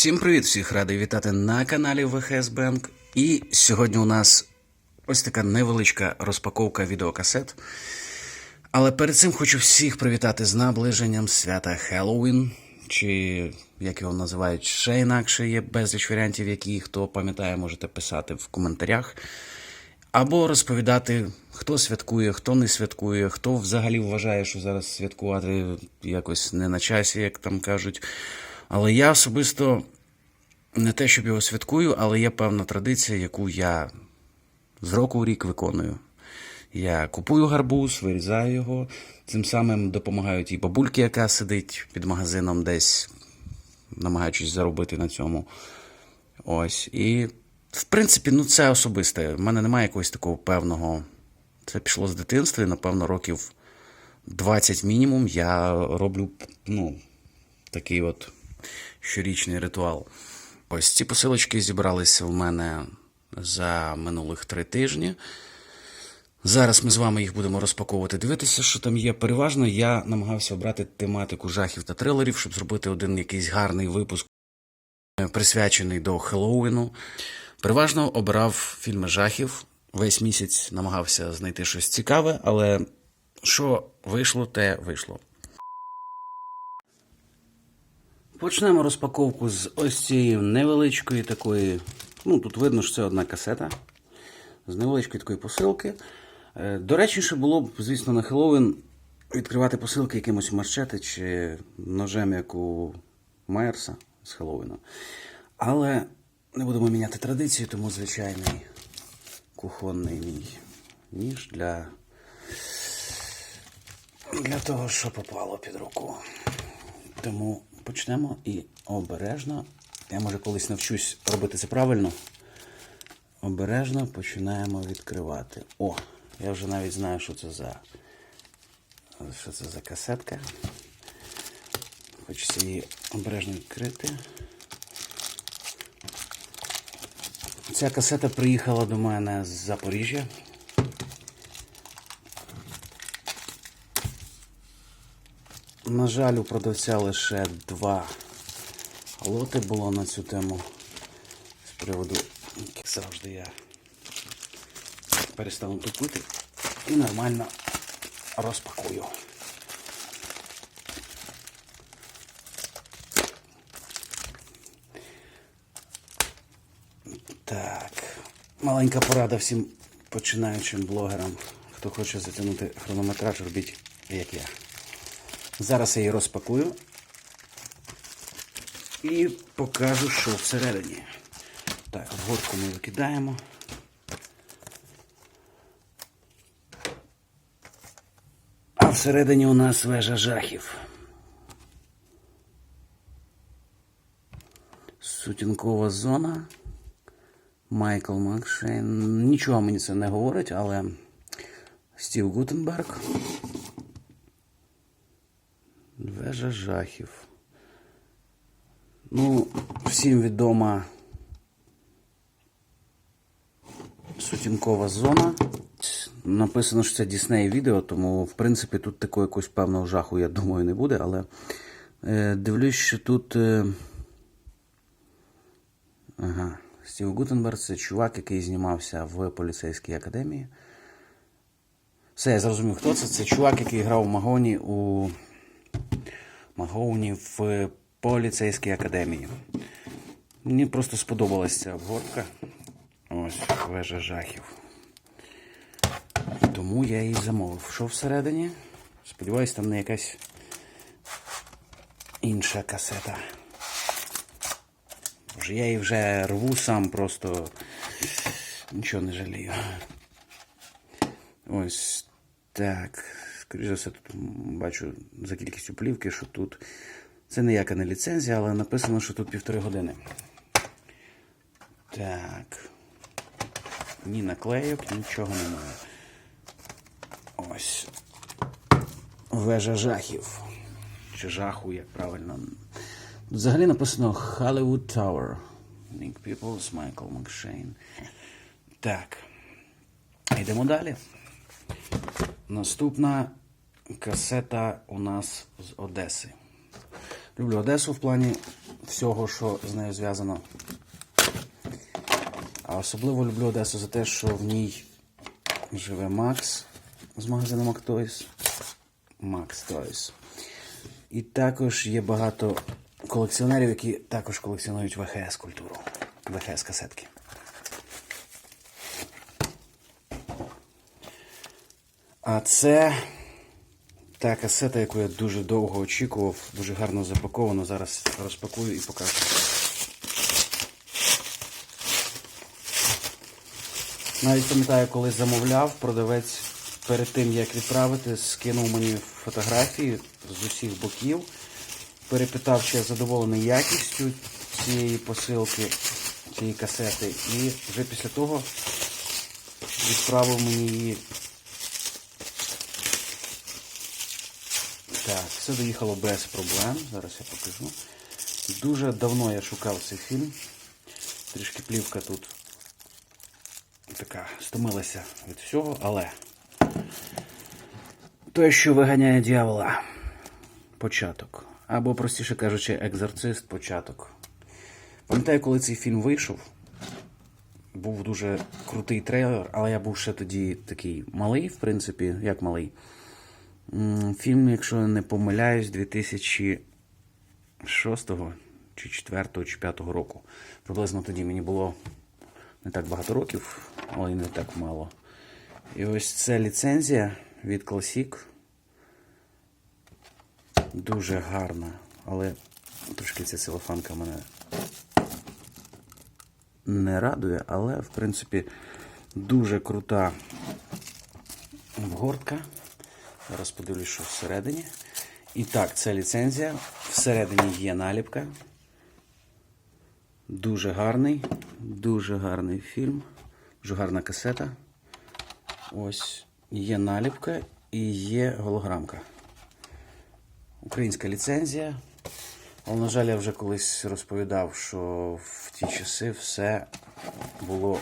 Всім привіт, всіх радий вітати на каналі ВХС Bank. І сьогодні у нас ось така невеличка розпаковка відеокасет. Але перед цим хочу всіх привітати з наближенням свята Хеллоуін, чи як його називають ще інакше, є безліч варіантів, які хто пам'ятає, можете писати в коментарях. Або розповідати, хто святкує, хто не святкує, хто взагалі вважає, що зараз святкувати якось не на часі, як там кажуть. Але я особисто не те, щоб його святкую, але є певна традиція, яку я з року в рік виконую. Я купую гарбуз, вирізаю його, цим самим допомагаю тій бабульки, яка сидить під магазином десь, намагаючись заробити на цьому. Ось. І, в принципі, ну це особисте. У мене немає якогось такого певного. Це пішло з дитинства, і, напевно, років 20 мінімум я роблю ну, такий от щорічний ритуал. Ось ці посилочки зібралися в мене за минулих три тижні. Зараз ми з вами їх будемо розпаковувати, дивитися, що там є. Переважно я намагався обрати тематику жахів та трилерів, щоб зробити один якийсь гарний випуск, е, присвячений до Хеллоуіну. Переважно обирав фільми жахів. Весь місяць намагався знайти щось цікаве, але що вийшло, те вийшло. Почнемо розпаковку з ось цієї невеличкої такої. Ну, тут видно, що це одна касета. З невеличкої такої посилки. Е, Доречніше було б, звісно, на Хеллоуін відкривати посилки якимось марчети чи ножем, як у Майерса з Хеллоуіну. Але не будемо міняти традицію, тому звичайний кухонний мій ніж для, для того, що попало під руку. Тому почнемо і обережно. Я може колись навчусь робити це правильно. Обережно починаємо відкривати. О, я вже навіть знаю, що це за що це за касетка. Хочеться її обережно відкрити. Ця касета приїхала до мене з Запоріжжя. На жаль, у продавця лише два лоти було на цю тему. З приводу, завжди, я перестану тупити і нормально розпакую. Так, маленька порада всім починаючим блогерам. Хто хоче затягнути хронометраж, робіть як я. Зараз я її розпакую і покажу, що всередині. Так, обгортку ми викидаємо. А всередині у нас вежа жахів. Сутінкова зона. Майкл Макшейн. Нічого мені це не говорить, але Стів Гутенберг. Вежа жахів. Ну, всім відома сутінкова зона. Написано, що це Дісней відео, тому, в принципі, тут такого якогось певного жаху, я думаю, не буде, але е, дивлюсь, що тут. Е, ага. Стів Гутенберг це чувак, який знімався в поліцейській академії. Все, я зрозумів, хто це. Це чувак, який грав у Магоні у Магоуні в поліцейській академії. Мені просто сподобалася ця обгортка. Ось, вежа жахів. Тому я її замовив. Що всередині? Сподіваюсь, там не якась інша касета. Боже, я її вже рву сам, просто нічого не жалію. Ось так. Скоріше за все, тут бачу за кількістю плівки, що тут. Це ніяка не ліцензія, але написано, що тут півтори години. Так. Ні наклейок, нічого немає. Ось. Вежа жахів. Чи жаху, як правильно. Взагалі написано Hollywood Tower. Nick Peoples, Michael McShane. Так. Йдемо далі. Наступна касета у нас з Одеси. Люблю Одесу в плані всього, що з нею зв'язано. А особливо люблю Одесу за те, що в ній живе Макс з магазину Мактойс. Макс Toys. І також є багато колекціонерів, які також колекціонують ВХС культуру. ВХС касетки. А це та касета, яку я дуже довго очікував, дуже гарно запаковано. Зараз розпакую і покажу. Навіть пам'ятаю, коли замовляв, продавець перед тим, як відправити, скинув мені фотографії з усіх боків, перепитав, чи я задоволений якістю цієї посилки, цієї касети, і вже після того відправив мені її. Так, все доїхало без проблем. Зараз я покажу. Дуже давно я шукав цей фільм. Трішки плівка тут така стомилася від всього, але той, що виганяє дьявола, початок. Або, простіше кажучи, екзорцист початок. Пам'ятаю, коли цей фільм вийшов, був дуже крутий трейлер, але я був ще тоді такий малий, в принципі, як малий. Фільм, якщо не помиляюсь, 2006 чи 4 чи 5 року. Приблизно тоді мені було не так багато років, але й не так мало. І ось це ліцензія від Classic. Дуже гарна, але трошки ця целофанка мене не радує, але в принципі дуже крута обгортка. Зараз подивлюсь, що всередині. І так, це ліцензія. Всередині є наліпка. Дуже гарний, дуже гарний фільм, дуже гарна касета. Ось є наліпка і є голограмка. Українська ліцензія. Але, на жаль, я вже колись розповідав, що в ті часи все було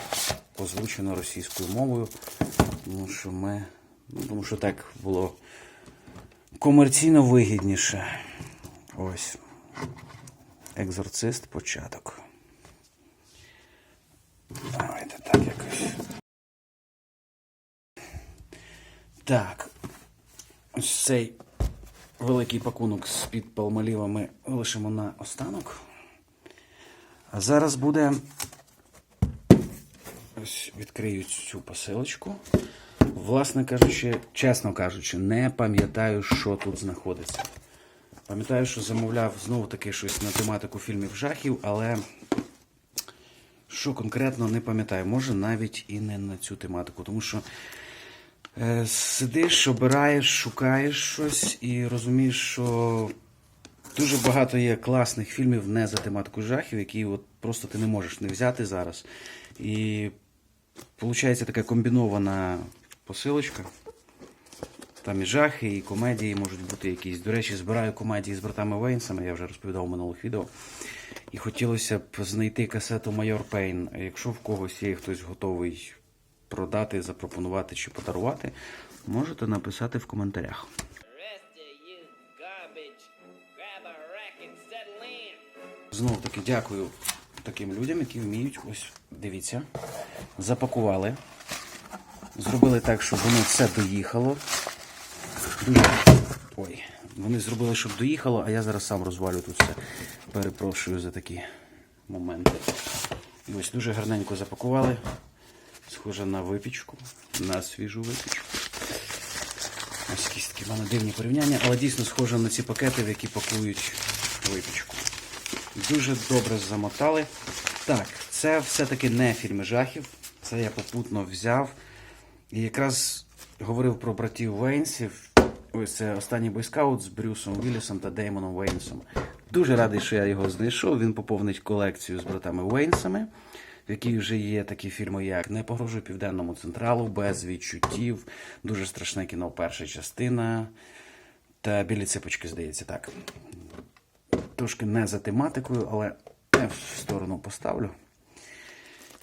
озвучено російською мовою, тому що ми. Ну, тому що так було комерційно вигідніше. Ось. Екзорцист початок. Давайте так якось. Так. Ось цей великий пакунок з-під палмоліва ми лишимо на останок. А зараз буде. Ось відкрию цю посилочку. Власне кажучи, чесно кажучи, не пам'ятаю, що тут знаходиться. Пам'ятаю, що замовляв знову таки щось на тематику фільмів жахів, але що конкретно не пам'ятаю. Може навіть і не на цю тематику, тому що е, сидиш, обираєш, шукаєш щось і розумієш, що дуже багато є класних фільмів не за тематикою жахів, які от просто ти не можеш не взяти зараз. І виходить така комбінована посилочка. Там і жахи, і комедії можуть бути якісь. До речі, збираю комедії з братами Вейнсами, я вже розповідав в минулих відео. І хотілося б знайти касету Майор Пейн. Якщо в когось є хтось готовий продати, запропонувати чи подарувати, можете написати в коментарях. Знову таки дякую таким людям, які вміють. Ось дивіться, запакували. Зробили так, щоб воно все доїхало. Ой, вони зробили, щоб доїхало, а я зараз сам розвалю тут все. Перепрошую за такі моменти. І ось дуже гарненько запакували. Схоже на випічку, на свіжу випічку. Ось якісь такі в мене дивні порівняння, але дійсно схоже на ці пакети, в які пакують випічку. Дуже добре замотали. Так, це все-таки не фільми жахів. Це я попутно взяв. І якраз говорив про братів Вейнсів. Ось це останній бойскаут з Брюсом Віллісом та Деймоном Вейнсом. Дуже радий, що я його знайшов. Він поповнить колекцію з братами Вейнсами, в якій вже є такі фільми, як Не погрожуй південному централу, без відчуттів, дуже страшне кіно, перша частина та білі ципочки, здається, так. Трошки не за тематикою, але в сторону поставлю.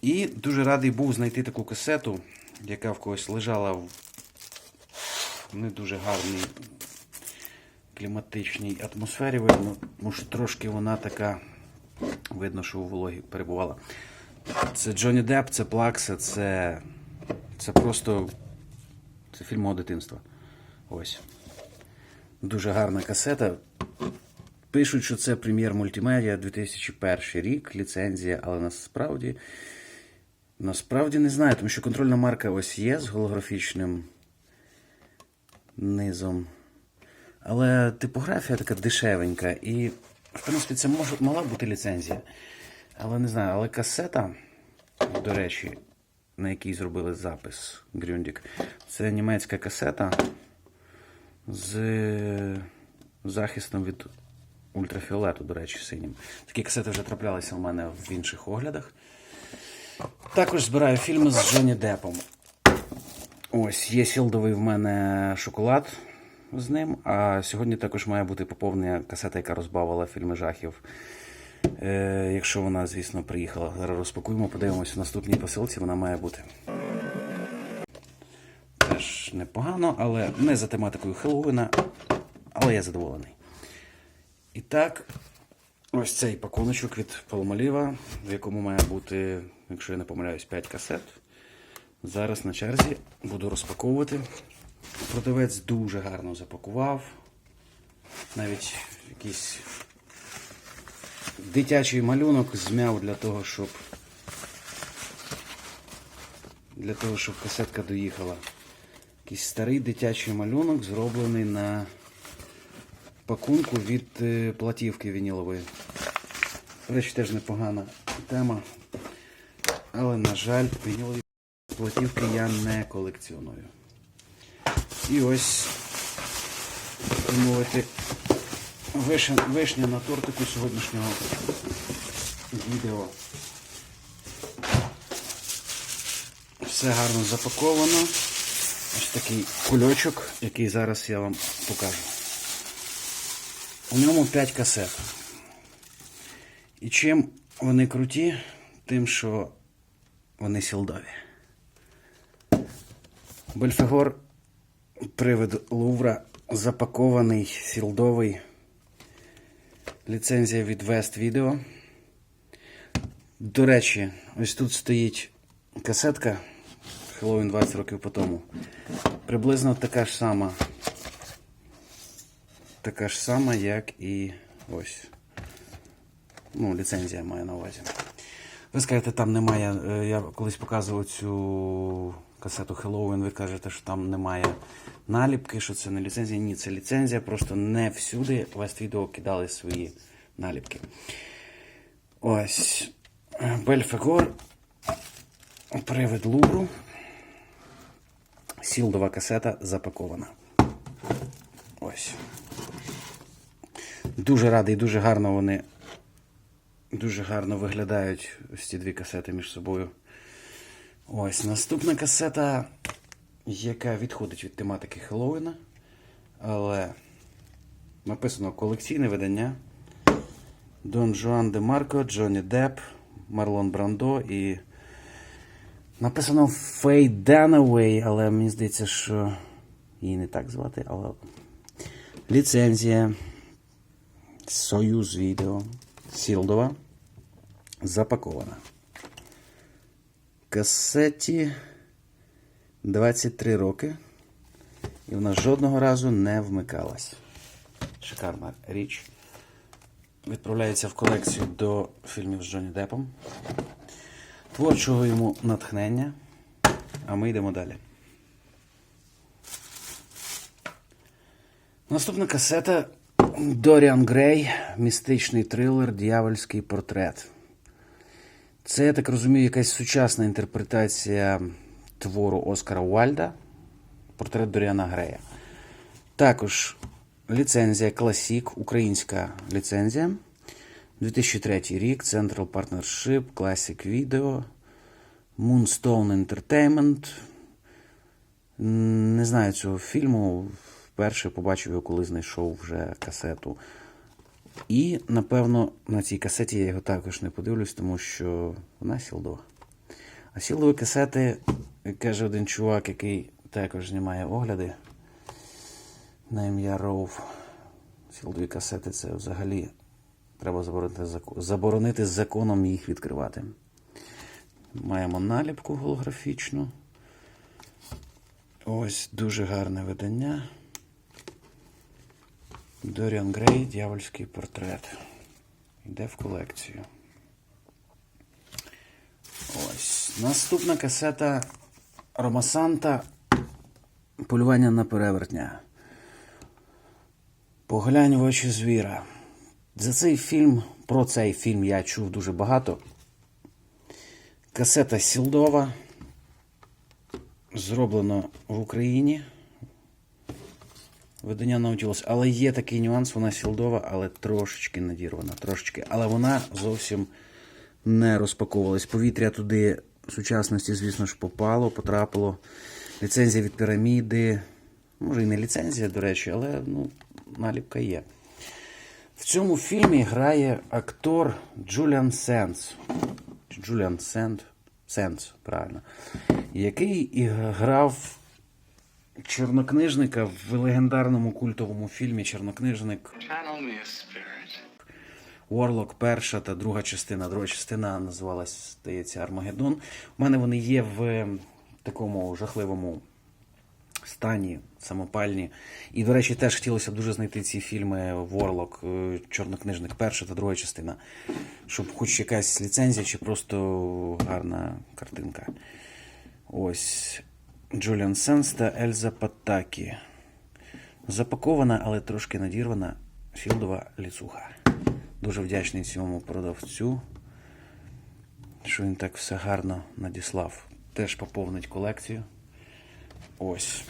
І дуже радий був знайти таку касету, яка в когось лежала в не дуже гарній кліматичній атмосфері. Видно, тому що трошки вона така Видно, що у вологі перебувала. Це Джонні Депп, це Плакса, це. Це просто. Це фільм мого дитинства. Ось. Дуже гарна касета. Пишуть, що це прем'єр мультимедіа 2001 рік, ліцензія, але насправді. Насправді не знаю, тому що контрольна марка ось є з голографічним низом. Але типографія така дешевенька. І, в принципі, це може, мала бути ліцензія. Але не знаю, але касета, до речі, на якій зробили запис Грюндік, це німецька касета з захистом від ультрафіолету, до речі, синім. Такі касети вже траплялися в мене в інших оглядах. Також збираю фільми з Джонні Деппом. Ось, є сілдовий в мене шоколад з ним. А сьогодні також має бути поповнення касета, яка розбавила фільми жахів. Е, якщо вона, звісно, приїхала. Зараз розпакуємо, подивимося в наступній посилці, вона має бути. Теж непогано, але не за тематикою Хеллоуіна, але я задоволений. І так, ось цей пакуночок від Palmolive, в якому має бути, якщо я не помиляюсь, 5 касет. Зараз на черзі буду розпаковувати. Продавець дуже гарно запакував. Навіть якийсь дитячий малюнок змяв для того, щоб для того, щоб касетка доїхала. Якийсь старий дитячий малюнок, зроблений на пакунку від е, платівки вінілової. Речі, теж непогана тема. Але, на жаль, вінілові платівки я не колекціоную. І ось, мовити, вишня, вишня на тортику сьогоднішнього відео. Все гарно запаковано. Ось такий кульочок, який зараз я вам покажу. У ньому 5 касет. І чим вони круті, тим, що вони сілдові. Бельфегор привид Лувра запакований, сілдовий. Ліцензія від West Video. До речі, ось тут стоїть касетка Halloween 20 років по тому. Приблизно така ж сама. Така ж сама, як і ось. Ну, ліцензія маю на увазі. Ви скажете, там немає. е, Я колись показував цю касету Halloween, ви кажете, що там немає наліпки, що це не ліцензія. Ні, це ліцензія, просто не всюди West Video кидали свої наліпки. Ось. Бельфегор. Привид Лувру. Сілдова касета запакована. Ось. Дуже радий, дуже гарно вони. Дуже гарно виглядають ось ці дві касети між собою. Ось наступна касета, яка відходить від тематики Хеллоуіна, але написано колекційне видання. Дон Жуан де Марко, Джонні Депп, Марлон Брандо і. Написано Фей Данавей, але мені здається, що її не так звати, але. Ліцензія. Союз відео. Сілдова. Запакована. Касеті 23 роки. І вона жодного разу не вмикалась. Шикарна річ. Відправляється в колекцію до фільмів з Джонні Деппом. Творчого йому натхнення. А ми йдемо далі. Наступна касета Доріан Грей. Містичний трилер Д'явольський портрет. Це, я так розумію, якась сучасна інтерпретація твору Оскара Уальда. Портрет Доріана Грея. Також ліцензія Classic, українська ліцензія. 2003 рік, Central Partnership, Classic Video, Moonstone Entertainment. Не знаю цього фільму. Вперше побачив його, коли знайшов вже касету. І, напевно, на цій касеті я його також не подивлюсь, тому що вона сілдова. А сілдові касети, як каже один чувак, який також знімає огляди на ім'я Роув. Сілдові касети це взагалі Треба заборонити, заборонити законом їх відкривати. Маємо наліпку голографічну. Ось дуже гарне видання. Доріан Грей, дьявольський портрет. Йде в колекцію. Ось. Наступна касета Ромасанта Полювання на перевертня. Поглянь в очі звіра. За цей фільм, про цей фільм я чув дуже багато. Касета Сілдова. Зроблено в Україні. Видання Nautilus. Але є такий нюанс, вона сілдова, але трошечки надірвана. Трошечки. Але вона зовсім не розпаковувалась. Повітря туди в сучасності, звісно ж, попало, потрапило. Ліцензія від піраміди. Може і не ліцензія, до речі, але ну, наліпка є. В цьому фільмі грає актор Джуліан Сенс. Джуліан Сент. Сенс, правильно. Який грав чорнокнижника в легендарному культовому фільмі Чорнокнижник. Ворлок, перша та друга частина. Друга частина називалась, здається, Армагеддон. У мене вони є в такому жахливому стані, самопальні. І, до речі, теж хотілося б дуже знайти ці фільми Ворлок, е, Чорнокнижник, перша та друга частина. Щоб хоч якась ліцензія чи просто гарна картинка. Ось. Джуліан Сенс та Ельза Паттакі. Запакована, але трошки надірвана філдова ліцуха. Дуже вдячний цьому продавцю, що він так все гарно надіслав. Теж поповнить колекцію. Ось.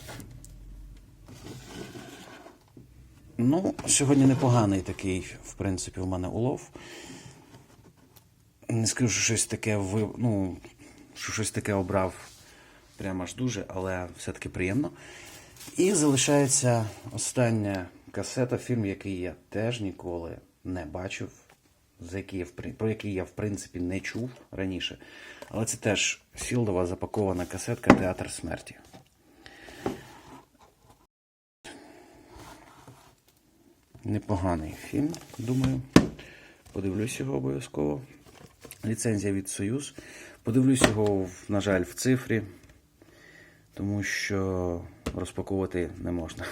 Ну, сьогодні непоганий такий, в принципі, в мене улов. Не скажу, що щось таке ви... ну, що щось таке обрав прямо аж дуже, але все-таки приємно. І залишається остання касета, фільм, який я теж ніколи не бачив, за який я, про який я, в принципі, не чув раніше. Але це теж філдова запакована касетка Театр смерті. Непоганий фільм, думаю. Подивлюсь його обов'язково. Ліцензія від Союз. Подивлюсь його, на жаль, в цифрі, тому що розпаковувати не можна.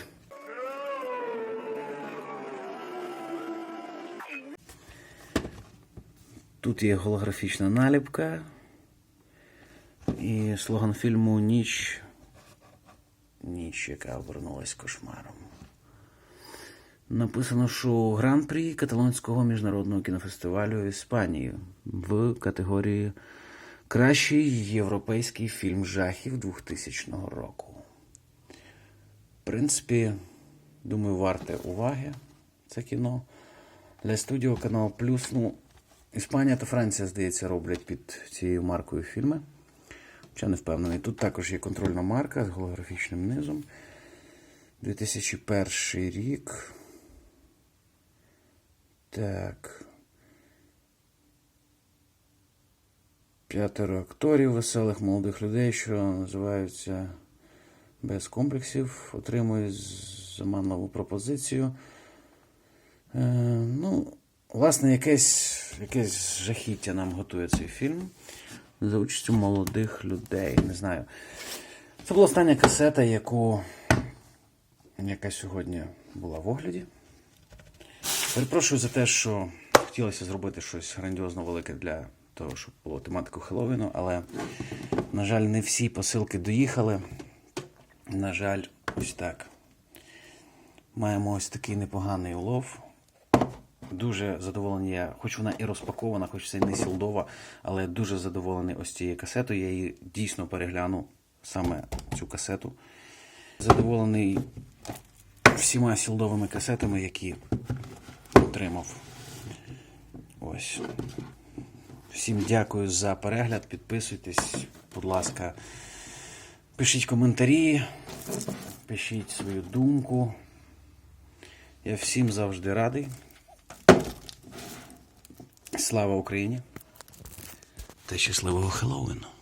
Тут є голографічна наліпка і слоган фільму Ніч. Ніч, яка обернулась кошмаром. Написано, що гран-прі Каталонського міжнародного кінофестивалю Іспанії в категорії Кращий європейський фільм жахів 2000 року. В принципі, думаю, варте уваги це кіно. Для студіо Канал Плюс. Ну, Іспанія та Франція, здається, роблять під цією маркою фільми. Хоча не впевнений. Тут також є контрольна марка з голографічним низом. 2001 рік. Так. П'ятеро акторів, веселих молодих людей, що називаються без комплексів, отримують заманливу пропозицію. Е, ну, власне, якесь, якесь жахіття нам готує цей фільм за участю молодих людей. Не знаю. Це була остання касета, яку, яка сьогодні була в огляді. Перепрошую за те, що хотілося зробити щось грандіозно велике для того, щоб було тематику Хеллоуіну, але, на жаль, не всі посилки доїхали. На жаль, ось так. Маємо ось такий непоганий улов. Дуже задоволений я, хоч вона і розпакована, хоч це і не сілдова, але дуже задоволений ось цією касетою. Я її дійсно перегляну саме цю касету. Задоволений всіма сілдовими касетами, які отримав. Ось. Всім дякую за перегляд. Підписуйтесь, будь ласка, пишіть коментарі, пишіть свою думку. Я всім завжди радий. Слава Україні та щасливого Хеллоуіну!